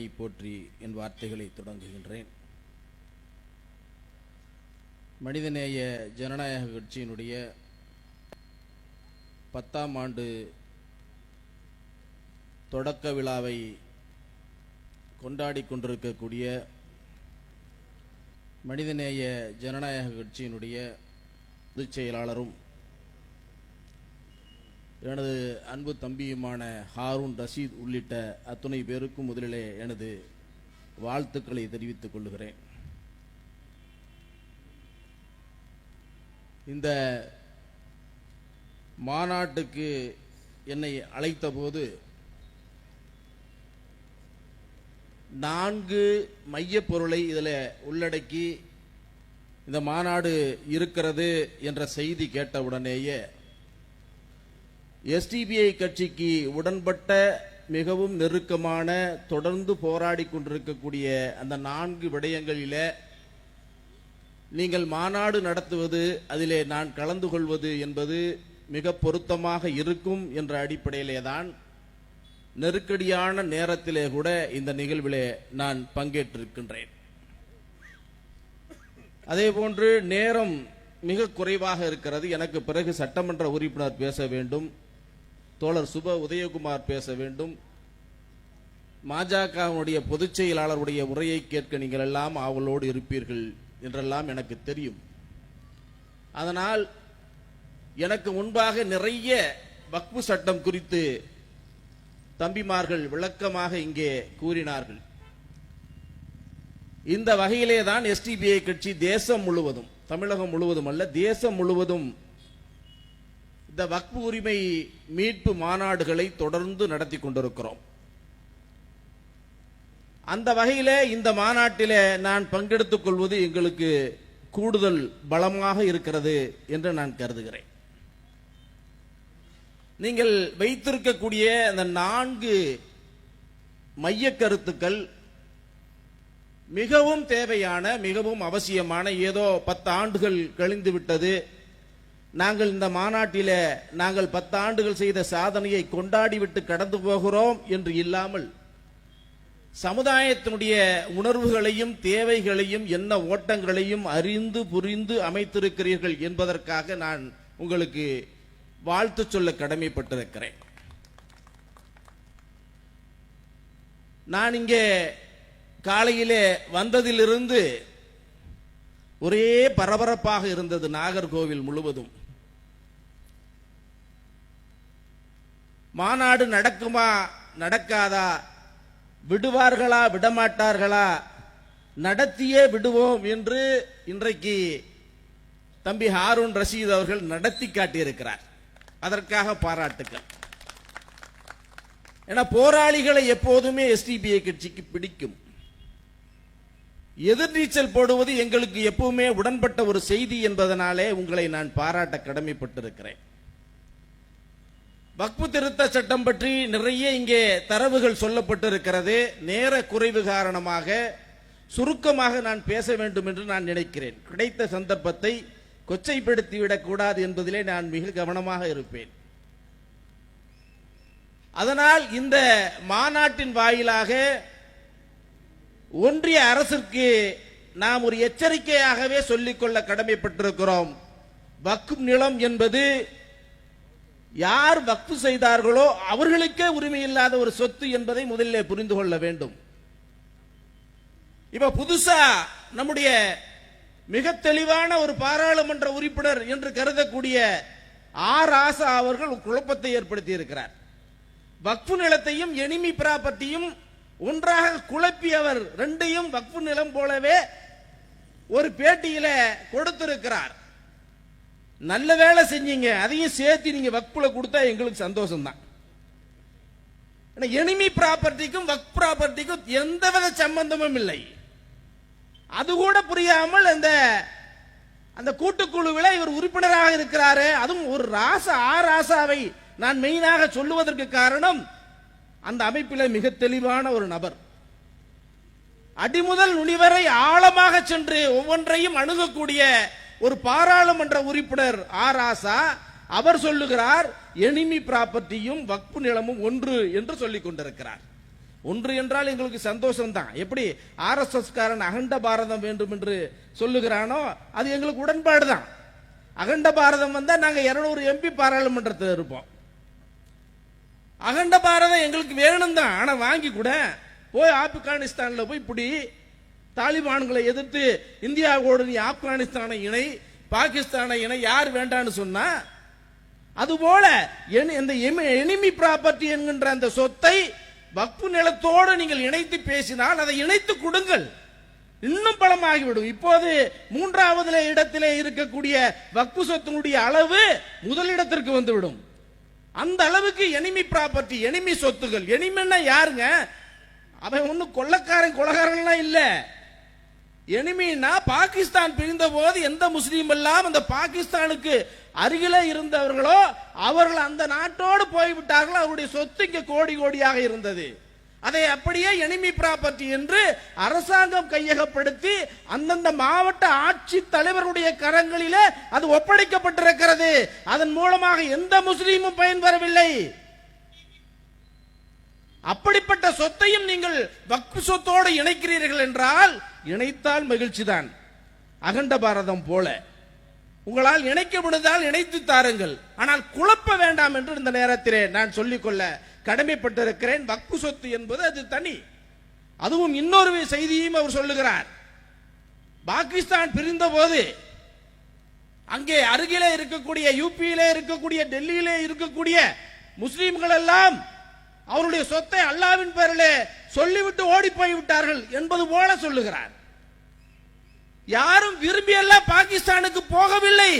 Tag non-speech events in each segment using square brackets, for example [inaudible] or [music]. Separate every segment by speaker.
Speaker 1: போற்றி என் வார்த்தைகளை தொடங்குகின்றேன். மனிதநேய ஜனநாயக கட்சியினுடைய பத்தாம் ஆண்டு தொடக்க விழாவை கொண்டாடி கொண்டிருக்கக்கூடிய மனிதநேய ஜனநாயக கட்சியினுடைய பொதுச் செயலாளரும் எனது அன்பு தம்பியுமான ஹாரூன் ரஷீத் உள்ளிட்ட அத்துணை பேருக்கும் முதலிலே எனது வாழ்த்துக்களை தெரிவித்துக் கொள்கிறேன். இந்த மாநாட்டுக்கு என்னை அழைத்தபோது நான்கு மையப் பொருளை இதில் உள்ளடக்கி இந்த மாநாடு இருக்கிறது என்ற செய்தி கேட்டவுடனேயே எஸ்டிபிஐ கட்சிக்கு உடன்பட்ட மிகவும் நெருக்கமான தொடர்ந்து போராடி கொண்டிருக்கக்கூடிய அந்த நான்கு விடயங்களில நீங்கள் மாநாடு நடத்துவது அதிலே நான் கலந்து கொள்வது என்பது மிக பொருத்தமாக இருக்கும் என்ற அடிப்படையிலே தான் நெருக்கடியான நேரத்திலே கூட இந்த நிகழ்விலே நான் பங்கேற்றிருக்கின்றேன். அதே போன்று நேரம் மிக குறைவாக இருக்கிறது. எனக்கு பிறகு சட்டமன்ற உறுப்பினர் பேச வேண்டும். தோழர் சுப உதயகுமார் பேச வேண்டும். பாஜகவுடைய பொதுச் செயலாளருடைய உரையை கேட்க நீங்கள் எல்லாம் ஆவலோடு இருப்பீர்கள் என்றெல்லாம் எனக்கு தெரியும். அதனால் எனக்கு முன்பாக நிறைய வக்பு சட்டம் குறித்து தம்பிமார்கள் விளக்கமாக இங்கே கூறினார்கள். இந்த வகையிலே தான் எஸ்டிபிஐ கட்சி தேசம் முழுவதும் தமிழகம் முழுவதும் அல்ல தேசம் முழுவதும் இந்த வக்பு உரிமை மீட்பு மாநாடுகளை தொடர்ந்து நடத்தி கொண்டிருக்கிறோம். அந்த வகையில் இந்த மாநாட்டிலே நான் பங்கெடுத்துக் கொள்வது எங்களுக்கு கூடுதல் பலமாக இருக்கிறது என்று நான் கருதுகிறேன். நீங்கள் வைத்திருக்கக்கூடிய அந்த நான்கு மைய கருத்துக்கள் மிகவும் தேவையான மிகவும் அவசியமான ஏதோ பத்து ஆண்டுகள் கழிந்து விட்டது நாங்கள் இந்த மாநாட்டில நாங்கள் பத்தாண்டுகள் செய்த சாதனையை கொண்டாடிவிட்டு கடந்து போகிறோம் என்று இல்லாமல் சமுதாயத்தினுடைய உணர்வுகளையும் தேவைகளையும் என்ன ஓட்டங்களையும் அறிந்து புரிந்து அமைத்திருக்கிறீர்கள் என்பதற்காக நான் உங்களுக்கு வாழ்த்து சொல்ல கடமைப்பட்டிருக்கிறேன். நான் இங்கே காலையிலே வந்ததிலிருந்து ஒரே பரபரப்பாக இருந்தது நாகர்கோவில் முழுவதும். மாநாடு நடக்குமா நடக்காதா? விடுவார்களா விடமாட்டார்களா? நடத்தியே விடுவோம் என்று இன்றைக்கு தம்பி ஹாரூன் ரஷீத் அவர்கள் நடத்தி காட்டியிருக்கிறார். அதற்காக பாராட்டுக்கள். ஏன்னா போராளிகளை எப்போதுமே எஸ்டிபிஐ கட்சிக்கு பிடிக்கும். எதிர்நீச்சல் போடுவது எங்களுக்கு எப்பவுமே உடன்பட்ட ஒரு செய்தி என்பதனாலே உங்களை நான் பாராட்ட கடமைப்பட்டிருக்கிறேன். வக்பு திருத்த சட்டம் பற்றி நிறைய இங்கே தரவுகள் சொல்லப்பட்டிருக்கிறது. நேர குறைவு காரணமாக சுருக்கமாக நான் பேச வேண்டும் என்று நான் நினைக்கிறேன். கிடைத்த சந்தர்ப்பத்தை கொச்சைப்படுத்திவிடக்கூடாது என்பதிலே நான் மிக கவனமாக இருப்பேன். அதனால் இந்த மாநாட்டின் வாயிலாக ஒன்றிய அரசிற்கு நாம் ஒரு எச்சரிக்கையாகவே சொல்லிக்கொள்ள கடமைப்பட்டிருக்கிறோம். வக்கும் நிலம் என்பது யார் வக்ஃபு செய்தார்களோ அவர்களுக்கே உரிமை இல்லாத ஒரு சொத்து என்பதை முதலில் புரிந்து கொள்ள வேண்டும். இப்ப புதுசா நம்முடைய மிக தெளிவான ஒரு பாராளுமன்ற உறுப்பினர் என்று கருதக்கூடிய ஆர் ஆசா அவர்கள் குழப்பத்தை ஏற்படுத்தி இருக்கிறார். வக்ஃபு நிலத்தையும் எனிமி ப்ராப்பர்ட்டியும் ஒன்றாக குழப்பி அவர் ரெண்டையும் வக்ஃபு நிலம் போலவே ஒரு பேட்டியில கொடுத்திருக்கிறார். நல்ல வேலை செஞ்சீங்க அதையும் சேர்த்து நீங்க வக்புல கொடுத்தா எங்களுக்கு சந்தோஷம் தான் எனிமி ப்ராப்பர்ட்டிக்கும் வக் ப்ராப்பர்ட்டிக்கும் எந்தவித சம்பந்தமும் இல்லை. அது கூட புரியாமல் அந்த அந்த கூட்டுக்குழுவில் இவர் உறுப்பினராக இருக்கிறாரு அதுவும் ஒரு ராசா ஆ ராசாவை நான் மெயினாக சொல்லுவதற்கு காரணம் அந்த அமைப்பில் மிக தெளிவான ஒரு நபர். அடிமுதல் நுனிவரை ஆழமாக சென்று ஒவ்வொன்றையும் அணுகக்கூடிய ஒரு பாராளுமன்ற உறுப்பினர் ஆர் ஆசா அவர் சொல்லுகிறார் எனிமி ப்ராப்பர்ட்டியும் வக்பு நிலமும் ஒன்று என்று சொல்லிக் கொண்டிருக்கிறார். ஒன்று என்றால் எங்களுக்கு சந்தோஷம் தான் எப்படி ஆர்எஸ்எஸ் காரன் அகண்ட பாரதம் வேண்டும் என்று சொல்லுகிறானோ அது எங்களுக்கு உடன்பாடு தான் அகண்ட பாரதம் வந்தால் நாங்கள் இருநூறு எம்பி பாராளுமன்றத்தில் இருப்போம். அகண்ட பாரதம் எங்களுக்கு வேணும் தான் ஆனால் வாங்கி கூட போய் ஆப்கானிஸ்தானில் போய் இப்படி தாலிபான்களை எதிர்த்து இந்தியாவோடு நீ ஆப்கானிஸ்தானை இணை பாகிஸ்தானை இணை யார் வேண்டான்னு சொன்னா அதுபோல என்- இந்த எனிமி ப்ராப்பர்ட்டி என்கின்ற அந்த சொத்தை வக்பு நிலத்தோடு நீங்கள் இணைத்து பேசினால் அதை இணைத்து கொடுங்கள். இன்னும் பலமாகிவிடும். இப்போது மூன்றாவது இடத்திலே இருக்கக்கூடிய வக்பு சொத்தினுடைய அளவு முதலிடத்திற்கு வந்துவிடும். அந்த அளவுக்கு எனிமி ப்ராப்பர்ட்டி எனிமி சொத்துகள். எனிமின்னா யாருங்க? அவன் ஒன்னும் கொள்ளக்காரன் கொலகாரன்லாம் இல்லை. எனிமின்னா பாகிஸ்தான் பிரிந்த போது எந்த முஸ்லீம் எல்லாம் அந்த பாகிஸ்தானுக்கு அருகிலே இருந்தவர்களோ அவர்கள் அந்த நாட்டோடு போய்விட்டார்கள் அவருடைய சொத்து இங்கே கோடி கோடியாக இருந்தது. அதை அப்படியே எனிமி ப்ராப்பர்ட்டி என்று அரசாங்கம் கையகப்படுத்தி அந்தந்த மாவட்ட ஆட்சி தலைவருடைய கரங்களிலே அது ஒப்படைக்கப்பட்டிருக்கிறது. அதன் மூலமாக எந்த முஸ்லீமும் பயன்பெறவில்லை அப்படிப்பட்ட சொத்தையும் நீங்கள் வக்ஃப் சொத்தோடு இணைக்கிறீர்கள் என்றால் இணைத்தால் மகிழ்ச்சிதான். அகண்ட பாரதம் போல. உங்களால் இணைக்க முடிந்தால் இணைத்து தாருங்கள். ஆனால் குழப்ப வேண்டாம் என்று இந்த நேரத்திலே நான் சொல்லிக்கொள்ள கடமைப்பட்டிருக்கிறேன். வக்கு சொத்து என்பது அது தனி. அதுவும் இன்னொரு செய்தியும் அவர் சொல்லுகிறார். பாகிஸ்தான் பிரிந்த போது அங்கே அருகிலே இருக்கக்கூடிய யூபியிலே இருக்கக்கூடிய டெல்லியிலே இருக்கக்கூடிய முஸ்லீம்கள் எல்லாம் அவருடைய சொத்தை அல்லாவின் பேரிலே சொல்லிவிட்டு ஓடி போய்விட்டார்கள் என்பது போல சொல்லுகிறார். யாரும் விரும்பியல்ல பாகிஸ்தானுக்கு போகவில்லை.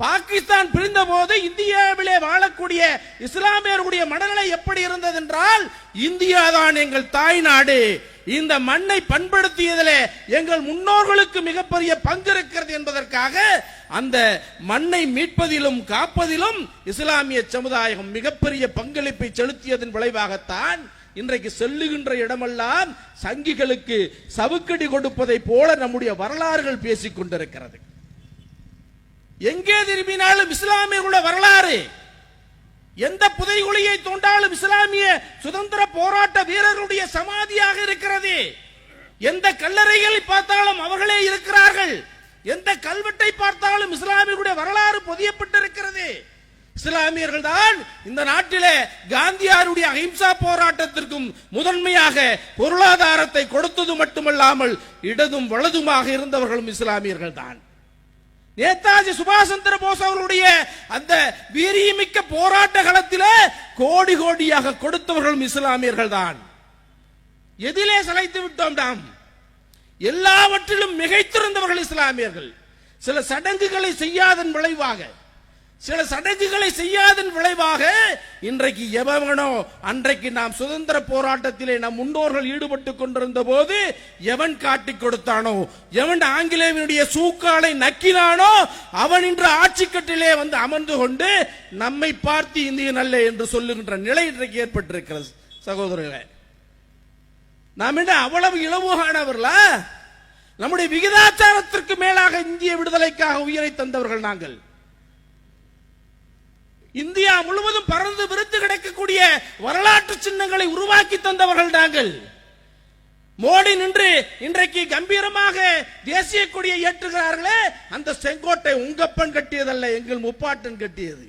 Speaker 1: பாகிஸ்தான் பிரிந்த போது இந்தியாவிலே வாழக்கூடிய இஸ்லாமியர்களுடைய மனநிலை எப்படி இருந்தது என்றால் இந்தியா தான் எங்கள் தாய் நாடு. இந்த மண்ணை பண்படுத்தியதிலே எங்கள் முன்னோர்களுக்கு மிகப்பெரிய பங்கு இருக்கிறது என்பதற்காக அந்த மண்ணை மீட்பதிலும் காப்பதிலும் இஸ்லாமிய சமுதாயம் மிகப்பெரிய பங்களிப்பை செலுத்தியதன் விளைவாகத்தான் இன்றைக்கு செல்லுகின்ற இடமெல்லாம் சங்கிகளுக்கு சவுக்கடி கொடுப்பதை போல நம்முடைய வரலாறுகள் பேசிக் கொண்டிருக்கிறது. எங்கே திரும்பினாலும் இஸ்லாமியர்களுடைய வரலாறு எந்த புதைகுழியை தோண்டாலும் இஸ்லாமிய சுதந்திர போராட்ட வீரர்களுடைய சமாதியாக இருக்கிறது. எந்த கல்லறைகளை பார்த்தாலும் அவர்களே இருக்கிறார்கள். எந்த கல்வெட்டை பார்த்தாலும் இஸ்லாமியர்களுடைய வரலாறு பொதியப்பட்டிருக்கிறது. இஸ்லாமியர்கள் தான் இந்த நாட்டிலே காந்தியாருடைய அஹிம்சா போராட்டத்திற்கும் முதன்மையாக பொருளாதாரத்தை கொடுத்தது மட்டுமல்லாமல் இடதும் வலதுமாக இருந்தவர்களும் இஸ்லாமியர்கள் தான் நேதாஜி சுபாஷ் சந்திர போஸ் அவர்களுடைய அந்த வீரியமிக்க போராட்ட களத்தில் கோடி கோடியாக கொடுத்தவர்களும் இஸ்லாமியர்கள் தான் எதிலே சளைத்து விட்டோம் நாம். எல்லாவற்றிலும் மிகைத்திருந்தவர்கள் இஸ்லாமியர்கள். சில சடங்குகளை செய்யாதன் விளைவாக சில சடங்குகளை செய்யாதன் விளைவாக இன்றைக்கு எவனோ அன்றைக்கு நாம் சுதந்திர போராட்டத்திலே நம் முன்னோர்கள் ஈடுபட்டு கொண்டிருந்த போது எவன் காட்டி கொடுத்தானோ எவன் ஆங்கிலேயனுடைய சூக்காலை நக்கினானோ அவன் இன்று ஆட்சிக்கட்டிலே வந்து அமர்ந்து கொண்டு நம்மை பார்த்து இந்தியன் அல்ல என்று சொல்லுகின்ற நிலை இன்றைக்கு ஏற்பட்டிருக்கிறது. சகோதரர்களே நாம் என்ன அவ்வளவு இலவுகானவர்களா நம்முடைய விகிதாச்சாரத்திற்கு மேலாக இந்திய விடுதலைக்காக உயிரை தந்தவர்கள் நாங்கள். இந்தியா முழுவதும் பறந்து விருத்து கிடைக்கக்கூடிய வரலாற்று சின்னங்களை உருவாக்கி தந்தவர்கள் நாங்கள். மோடி நின்று இன்றைக்கு கம்பீரமாக தேசிய கொடியை ஏற்றுகிறார்களே அந்த செங்கோட்டை உங்கப்பன் கட்டியதல்ல எங்கள் முப்பாட்டன் கட்டியது.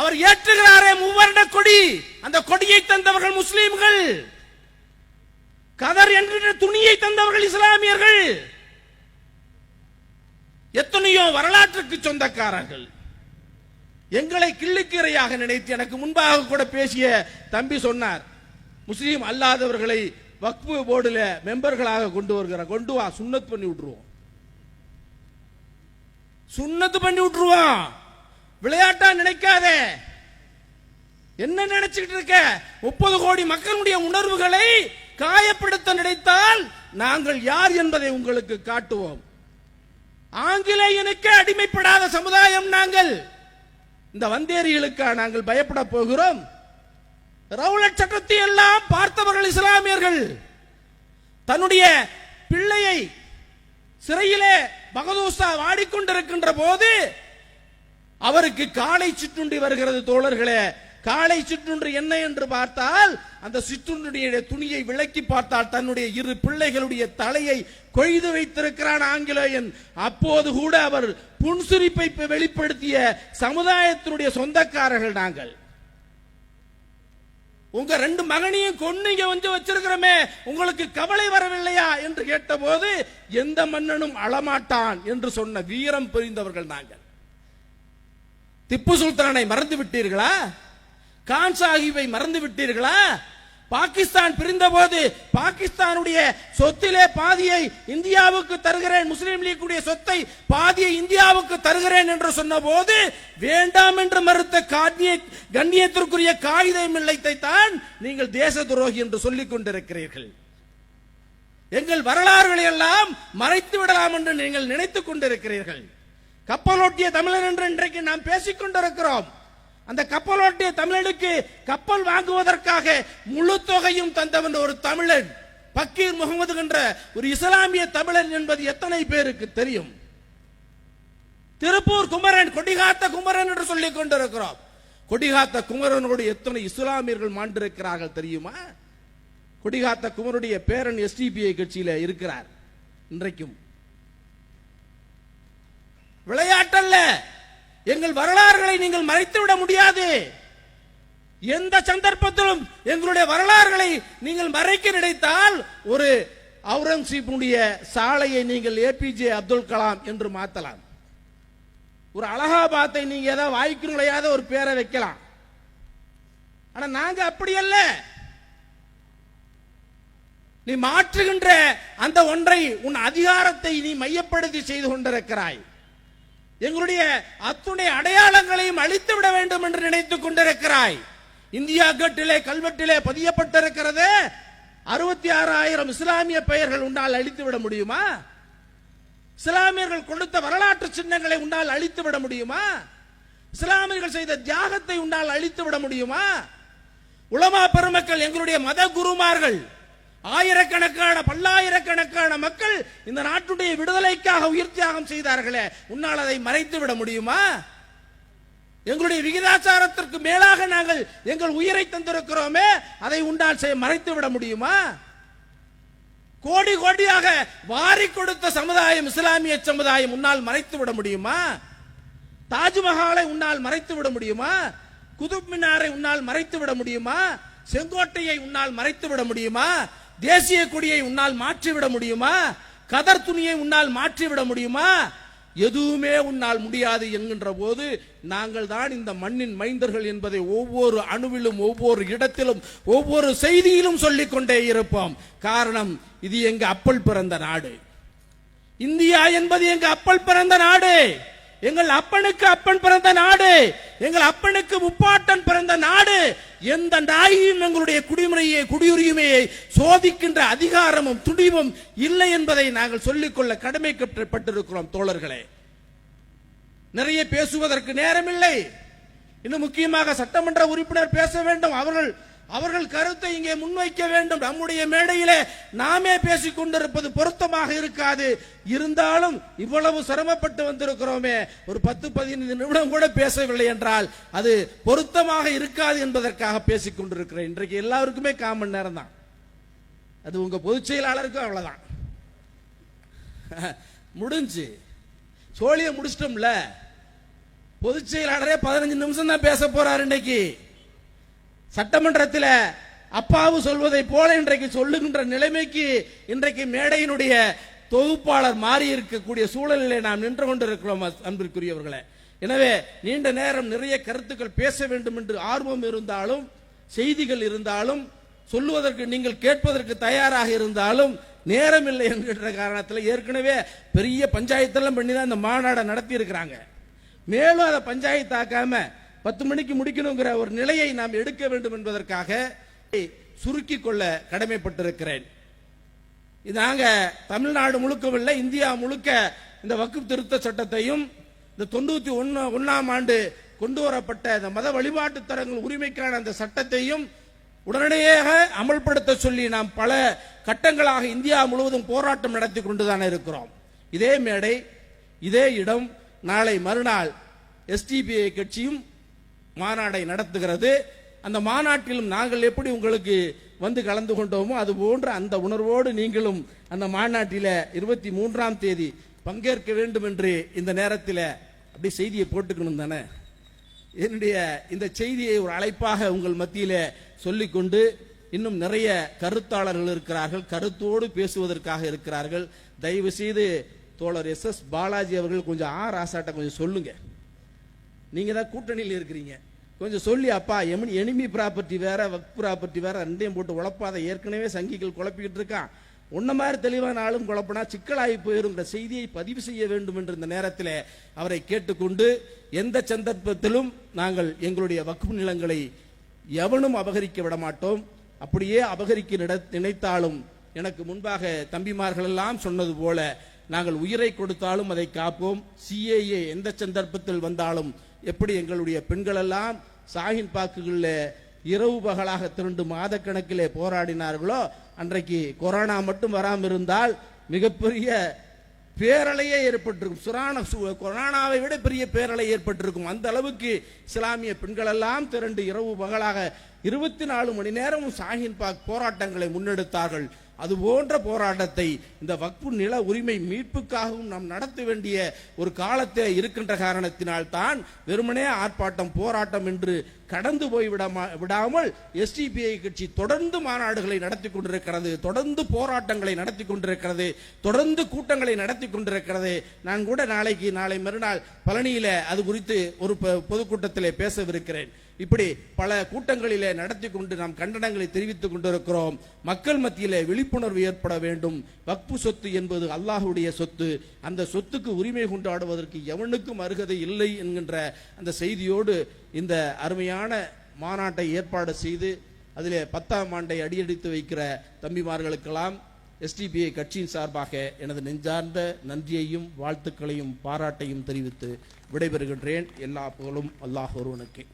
Speaker 1: அவர் ஏற்றுகிறாரே மூவர்ண கொடி அந்த கொடியை தந்தவர்கள் முஸ்லீம்கள். கதர் என்கின்ற துணியை தந்தவர்கள் இஸ்லாமியர்கள். எத்தனையோ வரலாற்றுக்கு சொந்தக்காரர்கள். எங்களை கிள்ளுக்கீரையாக நினைத்து எனக்கு முன்பாக கூட பேசிய தம்பி சொன்னார் முஸ்லீம் அல்லாதவர்களை வக்பு போர்டில் மெம்பர்களாக கொண்டு வருகிற கொண்டு வா சுன்னத் பண்ணி விட்டுருவோம். சுன்னத்து பண்ணி விட்டுருவோம் விளையாட்டா நினைக்காதே? என்ன நினைச்சுக்கிட்டு இருக்க? முப்பது கோடி மக்களுடைய உணர்வுகளை காயப்படுத்த நினைத்தால் நாங்கள் யார் என்பதை உங்களுக்கு காட்டுவோம். ஆங்கிலேயனுக்கு அடிமைப்படாத சமுதாயம் நாங்கள். இந்த வந்தேரிகளுக்கா நாங்கள் பயப்பட போகிறோம்? ரவுலட் சட்டத்தை எல்லாம் பார்த்தவர்கள் இஸ்லாமியர்கள். தன்னுடைய பிள்ளையை சிறையிலே பகதூசா வாடிக்கொண்டிருக்கின்ற போது அவருக்கு காலை சிற்றுண்டி வருகிறது தோழர்களே. காலை சிற்றுன்று என்ன என்று பார்த்தால் அந்த சிற்றுண்டுடைய துணியை விளக்கி பார்த்தால் தன்னுடைய இரு பிள்ளைகளுடைய தலையை கொய்து வைத்திருக்கிறான் ஆங்கிலேயன். அப்போது கூட அவர் புன்சிரிப்பை வெளிப்படுத்திய சமுதாயத்தினுடைய சொந்தக்காரர்கள் நாங்கள். உங்க ரெண்டு மகனையும் கொண்டு இங்க வந்து வச்சிருக்கிறோமே உங்களுக்கு கவலை வரவில்லையா என்று கேட்டபோது எந்த மன்னனும் அளமாட்டான் என்று சொன்ன வீரம் புரிந்தவர்கள் நாங்கள். திப்பு சுல்தானை மறந்து விட்டீர்களா? கான் சாஹிப்பை மறந்து விட்டீர்களா? பாகிஸ்தான் பிரிந்தபோது பாகிஸ்தானுடைய சொத்திலே பாதியை இந்தியாவுக்கு தருகிறேன் முஸ்லீம் லீக்குடைய சொத்தை பாதியை இந்தியாவுக்கு தருகிறேன் என்று சொன்னபோது வேண்டாம் என்று மறுத்த காத்திய கண்ணியத்திற்குரிய காகித மில்லத்தை தான் நீங்கள் தேச துரோகி என்று சொல்லிக் கொண்டிருக்கிறீர்கள். எங்கள் வரலாறுகளை எல்லாம் மறைத்து விடலாம் என்று நீங்கள் நினைத்துக் கொண்டிருக்கிறீர்கள். கப்பலோட்டிய தமிழன் என்று இன்றைக்கு நாம் பேசிக் கொண்டிருக்கிறோம். அந்த கப்பலோட்டிய தமிழனுக்கு கப்பல் வாங்குவதற்காக முழு தொகையும் தந்தவன் ஒரு தமிழன் பக்கீர் முகமது என்ற ஒரு இஸ்லாமிய தமிழன் என்பது எத்தனை பேருக்கு தெரியும்? திருப்பூர் குமரன் கொடிகாத்த குமரன் என்று சொல்லிக் கொண்டிருக்கிறோம். கொடிகாத்த குமரனோடு எத்தனை இஸ்லாமியர்கள் மாண்டிருக்கிறார்கள் தெரியுமா? கொடிகாத்த குமரனுடைய பேரன் எஸ்டிபிஐ கட்சியில இருக்கிறார் இன்றைக்கும். விளையாட்டல்ல. எங்கள் வரலாறுகளை நீங்கள் மறைத்துவிட முடியாது. எந்த சந்தர்ப்பத்திலும் எங்களுடைய வரலாறுகளை நீங்கள் மறைக்க நினைத்தால் ஒரு அவுரங்கசீப்புடைய சாலையை நீங்கள் ஏபிஜே அப்துல் கலாம் என்று மாத்தலாம். ஒரு அலகாபாத்தை நீங்க ஏதாவது வாய்க்கு நுழையாத ஒரு பேரை வைக்கலாம். ஆனா நாங்க அப்படி அல்ல. நீ மாற்றுகின்ற அந்த ஒன்றை உன் அதிகாரத்தை நீ மையப்படுத்தி செய்து கொண்டிருக்கிறாய். எங்களுடைய அத்துணை அடையாளங்களையும் அழித்து விட வேண்டும் என்று நினைத்துக் கொண்டிருக்கிறாய். இந்தியா கட்டிலே கல்வெட்டிலே பதியப்பட்டிருக்கிறது. அறுபத்தி ஆறாயிரம் இஸ்லாமிய பெயர்கள் உன்னால் அழித்து விட முடியுமா? இஸ்லாமியர்கள் கொடுத்த வரலாற்று சின்னங்களை உன்னால் அழித்து விட முடியுமா? இஸ்லாமியர்கள் செய்த தியாகத்தை உன்னால் அழித்து விட முடியுமா? உலமா பெருமக்கள் எங்களுடைய மத குருமார்கள் ஆயிரக்கணக்கான பல்லாயிரக்கணக்கான மக்கள் இந்த நாட்டுடைய விடுதலைக்காக உயிர் தியாகம் செய்தார்களே உன்னால் அதை மறைத்து விட முடியுமா? எங்களுடைய விகிதாச்சாரத்திற்கு மேலாக நாங்கள் எங்கள் உயிரை தந்திருக்கிறோமே அதை உண்டால் செய்ய மறைத்து விட முடியுமா? கோடி கோடியாக வாரி கொடுத்த சமுதாயம் இஸ்லாமிய சமுதாயம் உன்னால் மறைத்து விட முடியுமா? தாஜ்மஹாலை உன்னால் மறைத்து விட முடியுமா? குதுப் மினாரை உன்னால் மறைத்து விட முடியுமா? செங்கோட்டையை உன்னால் மறைத்து விட முடியுமா? தேசிய கொடியை உன்னால் மாற்றிவிட முடியுமா? கதர் துணியை உன்னால் மாற்றிவிட முடியுமா? எதுவுமே உன்னால் முடியாது என்கின்ற போது நாங்கள் தான் இந்த மண்ணின் மைந்தர்கள் என்பதை ஒவ்வொரு அணுவிலும் ஒவ்வொரு இடத்திலும் ஒவ்வொரு செய்தியிலும் சொல்லிக்கொண்டே இருப்போம். காரணம் இது எங்க அப்பல் பிறந்த நாடு. இந்தியா என்பது எங்க அப்பல் பிறந்த நாடு. எங்கள் அப்பனுக்கு அப்பன் பிறந்த நாடு எங்கள் அப்பனுக்கு முப்பாட்டன் பிறந்த நாடு எந்த நாயும் எங்களுடைய குடிமுறையை குடியுரிமையை சோதிக்கின்ற அதிகாரமும் துணிவும் இல்லை என்பதை நாங்கள் சொல்லிக்கொள்ள கடமைப்பட்டிருக்கிறோம் தோழர்களே. நிறைய பேசுவதற்கு நேரமில்லை. இன்னும் முக்கியமாக சட்டமன்ற உறுப்பினர் பேச வேண்டும். அவர்கள் அவர்கள் கருத்தை இங்கே முன்வைக்க வேண்டும். நம்முடைய மேடையிலே நாமே பேசிக் கொண்டிருப்பது பொருத்தமாக இருக்காது. இருந்தாலும் இவ்வளவு சிரமப்பட்டு வந்திருக்கிறோமே. ஒரு பத்து பதினைந்து நிமிடம் கூட பேசவில்லை என்றால் அது பொருத்தமாக இருக்காது என்பதற்காக பேசிக் கொண்டிருக்கிறேன். இன்றைக்கு எல்லாருக்குமே காமன் நேரம் தான். அது உங்க பொதுச் செயலாளருக்கும் அவ்வளவுதான். [laughs] முடிஞ்சு. சோழியை முடிச்சிட்டோம்ல. பொதுச் செயலாளரே பதினஞ்சு நிமிஷம் தான் பேச போறாரு இன்னைக்கு சட்டமன்றத்தில் அப்பாவு சொல்வதை போல இன்றைக்கு சொல்லுகின்ற நிலைமைக்கு இன்றைக்கு மேடையினுடைய தொகுப்பாளர் மாறி இருக்கக்கூடிய சூழலிலே நாம் நின்று கொண்டிருக்கிறோம் அன்பிற்குரியவர்களே. எனவே நீண்ட நேரம் நிறைய கருத்துக்கள் பேச வேண்டும் என்று ஆர்வம் இருந்தாலும் செய்திகள் இருந்தாலும் சொல்லுவதற்கு நீங்கள் கேட்பதற்கு தயாராக இருந்தாலும் நேரம் இல்லை என்கின்ற காரணத்தில் ஏற்கனவே பெரிய பஞ்சாயத்தெல்லாம் பண்ணி தான் இந்த மாநாடை நடத்தி இருக்கிறாங்க மேலும் அதை பஞ்சாயத்தாக்காம பத்து மணிக்கு முடிக்கணுங்கிற ஒரு நிலையை நாம் எடுக்க வேண்டும் என்பதற்காக சுருக்கி கொள்ள கடமைப்பட்டிருக்கிறேன். இது நாங்க தமிழ்நாடு முழுக்கவில்லை இந்தியா முழுக்க இந்த வக்குப் திருத்த சட்டத்தையும் இந்த தொண்ணூத்தி ஒன்னு ஒன்னாம் ஆண்டு கொண்டு வரப்பட்ட இந்த மத வழிபாட்டு தரங்கள் உரிமைக்கான அந்த சட்டத்தையும் உடனடியாக அமல்படுத்த சொல்லி நாம் பல கட்டங்களாக இந்தியா முழுவதும் போராட்டம் நடத்தி கொண்டுதான் இருக்கிறோம். இதே மேடை இதே இடம் நாளை மறுநாள் எஸ்டிபிஐ கட்சியும் மாநாடை நடத்துகிறது. அந்த மாநாட்டிலும் நாங்கள் எப்படி உங்களுக்கு வந்து கலந்து கொண்டோமோ அது போன்ற அந்த உணர்வோடு நீங்களும் அந்த மாநாட்டில இருபத்தி மூன்றாம் தேதி பங்கேற்க வேண்டும் என்று இந்த நேரத்தில் அப்படி செய்தியை போட்டுக்கணும் தானே? என்னுடைய இந்த செய்தியை ஒரு அழைப்பாக உங்கள் மத்தியில சொல்லிக்கொண்டு இன்னும் நிறைய கருத்தாளர்கள் இருக்கிறார்கள் கருத்தோடு பேசுவதற்காக இருக்கிறார்கள். தயவு செய்து தோழர் எஸ் எஸ் பாலாஜி அவர்கள் கொஞ்சம் ஆர் ராசாட்ட கொஞ்சம் சொல்லுங்கள் நீங்கள் தான் கூட்டணியில் இருக்கிறீங்க. கொஞ்சம் சொல்லி அப்பா எமனி எனிமி ப்ராப்பர்ட்டி வேற வக் ப்ராப்பர்ட்டி வேற ரெண்டையும் போட்டு உழப்பாத. ஏற்கனவே சங்கிகள் குழப்பிக்கிட்டு இருக்கான். உன்ன மாதிரி தெளிவான ஆளும் குழப்பினா சிக்கலாகி போயிருங்கிற செய்தியை பதிவு செய்ய வேண்டும் என்ற இந்த நேரத்தில் அவரை கேட்டுக்கொண்டு எந்த சந்தர்ப்பத்திலும் நாங்கள் எங்களுடைய வக்ஃபு நிலங்களை எவனும் அபகரிக்க விட மாட்டோம். அப்படியே அபகரிக்க நினைத்தாலும் எனக்கு முன்பாக தம்பிமார்கள் எல்லாம் சொன்னது போல நாங்கள் உயிரை கொடுத்தாலும் அதை காப்போம். சிஏஏ எந்த சந்தர்ப்பத்தில் வந்தாலும் எப்படி எங்களுடைய பெண்களெல்லாம் சாகின் பாக்குகளில் இரவு பகலாக திரண்டு மாதக்கணக்கிலே போராடினார்களோ அன்றைக்கு கொரோனா மட்டும் வராமல் இருந்தால் மிகப்பெரிய பேரலையே ஏற்பட்டிருக்கும். சுரான சு- கொரோனாவை விட பெரிய பேரலை ஏற்பட்டிருக்கும். அந்த அளவுக்கு இஸ்லாமிய பெண்களெல்லாம் திரண்டு இரவு பகலாக இருபத்தி நாலு மணி நேரமும் சாஹின் பாக் போராட்டங்களை முன்னெடுத்தார்கள். அது போன்ற போராட்டத்தை இந்த வக்பு நில உரிமை மீட்புக்காகவும் நாம் நடத்த வேண்டிய ஒரு காலத்தில் இருக்கின்ற காரணத்தினால் தான் வெறுமனே ஆர்ப்பாட்டம் போராட்டம் என்று கடந்து போய் விடமா விடாமல் எஸ்டிபிஐ கட்சி தொடர்ந்து மாநாடுகளை நடத்தி கொண்டிருக்கிறது தொடர்ந்து போராட்டங்களை நடத்தி கொண்டிருக்கிறது தொடர்ந்து கூட்டங்களை நடத்தி கொண்டிருக்கிறது. நான் கூட நாளைக்கு நாளை மறுநாள் பழனியில அது குறித்து ஒரு பொ- பேசவிருக்கிறேன். இப்படி பல கூட்டங்களிலே நடத்தி கொண்டு நாம் கண்டனங்களை தெரிவித்துக் கொண்டிருக்கிறோம். மக்கள் மத்தியிலே விழிப்புணர்வு ஏற்பட வேண்டும். வக்பு சொத்து என்பது அல்லாஹுடைய சொத்து. அந்த சொத்துக்கு உரிமை கொண்டாடுவதற்கு எவனுக்கும் அருகதை இல்லை என்கின்ற அந்த செய்தியோடு இந்த அருமையான மாநாட்டை ஏற்பாடு செய்து அதிலே பத்தாம் ஆண்டை அடியெடுத்து வைக்கிற தம்பிமார்களுக்கெல்லாம் எஸ்டிபிஐ கட்சியின் சார்பாக எனது நெஞ்சார்ந்த நன்றியையும் வாழ்த்துக்களையும் பாராட்டையும் தெரிவித்து விடைபெறுகின்றேன். எல்லா புகழும் அல்லாஹ் ஒருவனுக்கு.